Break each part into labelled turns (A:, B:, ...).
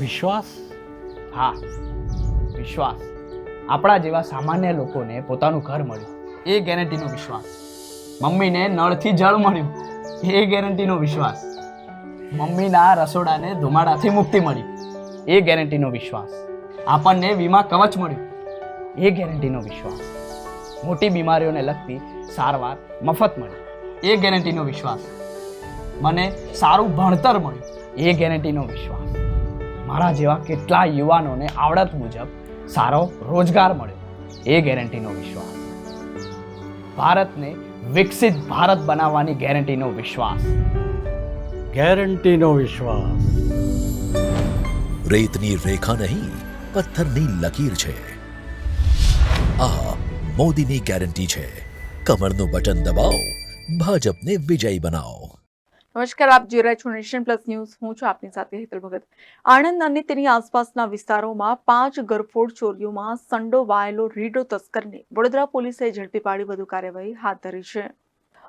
A: વિશ્વાસ?
B: હા, વિશ્વાસ. આપણા જેવા સામાન્ય લોકોને પોતાનું ઘર મળ્યું. એ ગેરંટીનો વિશ્વાસ. મમ્મીને નળથી જળ મળ્યું. એ ગેરંટીનો વિશ્વાસ. મમ્મીના રસોડાને ધુમાડાથી મુક્તિ મળી. એ ગેરંટીનો વિશ્વાસ. આપણને વીમા કવચ મળ્યું. એ ગેરંટીનો વિશ્વાસ. મોટી બીમારીઓને લગતી સારવાર, મફત મળી. એ ગેરંટીનો વિશ્વાસ. મને સારું ભણતર મળ્યું. એ ગેરંટીનો વિશ્વાસ. મારા જેવા કેટલા યુવાનોને આવડત મુજબ સારો રોજગાર મળ્યો એ ગેરંટીનો વિશ્વાસ. ભારતને વિકસિત ભારત બનાવવાની ગેરંટીનો વિશ્વાસ.
A: ગેરંટીનો વિશ્વાસ.
C: રેતની રેખા નહીં પથ્થરની લકીર છે. આ મોદીની ગેરંટી છે. કમરનું બટન દબાવો ભાજપને વિજયી બનાવો.
D: નમસ્કાર, આપ જોઈ રહ્યા છો નેશન પ્લસ ન્યૂઝ. હું છું આપની સાથે હેતલ ભગત. આણંદ અને તેની આસપાસના વિસ્તારોમાં પાંચ ગરફોડ ચોરીઓમાં સંડોવાયેલો રીડો તસ્કરને વડોદરા પોલીસે ઝડપી પાડી વધુ કાર્યવાહી હાથ ધરી છે.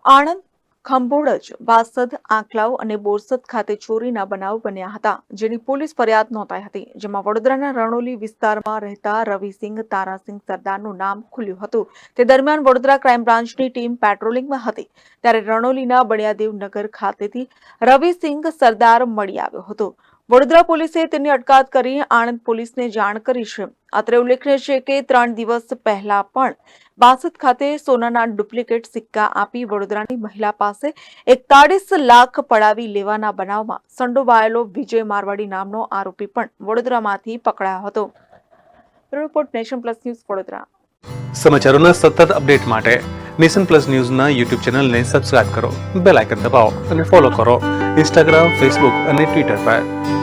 D: આણંદ ખંભોળજ વાસદ, આંકલાવ અને બોરસદ ખાતે ચોરીના બનાવ બન્યા હતા, જેની પોલીસ ફરિયાદ નોંધાઈ હતી, જેમાં વડોદરાના રણોલી વિસ્તારમાં રહેતા રવિસિંહ, તારાસિંહ સરદારનું નામ ખુલ્યું હતું. તે દરમિયાન વડોદરા ક્રાઇમ બ્રાન્ચની ટીમ પેટ્રોલિંગમાં હતી. ત્યારે રણોલીના બળિયાદેવ નગર ખાતેથી રવિસિંહ સરદાર મળી આવ્યો હતો. વડોદરા પોલીસે તેની અટકાત કરી, આણંદ પોલીસને જાણ કરી છે. અત્રે ઉલ્લેખનીય છે કે ત્રણ દિવસ પહેલા પણ બાસદ ખાતે સોનાના ડુપ્લિકેટ સિક્કા આપી વડોદરાની મહિલા પાસે એકતાળીસ લાખ પડાવી લેવાના બનાવમાં સંડોવાયેલો વિજય મારવાડી નામનો આરોપી પણ વડોદરામાંથી પકડાયો હતો. Report nation plus news Vadodara.
E: સમાચારોના સતત અપડેટ માટે નેશન પ્લસ ન્યૂઝના યુટ્યુબ ચેનલને સબસ્ક્રાઇબ કરો, બેલ આઇકન દબાવો અને ફોલો કરો. ઇન્સ્ટાગ્રામ, ફેસબુક અને ટ્વિટર પર.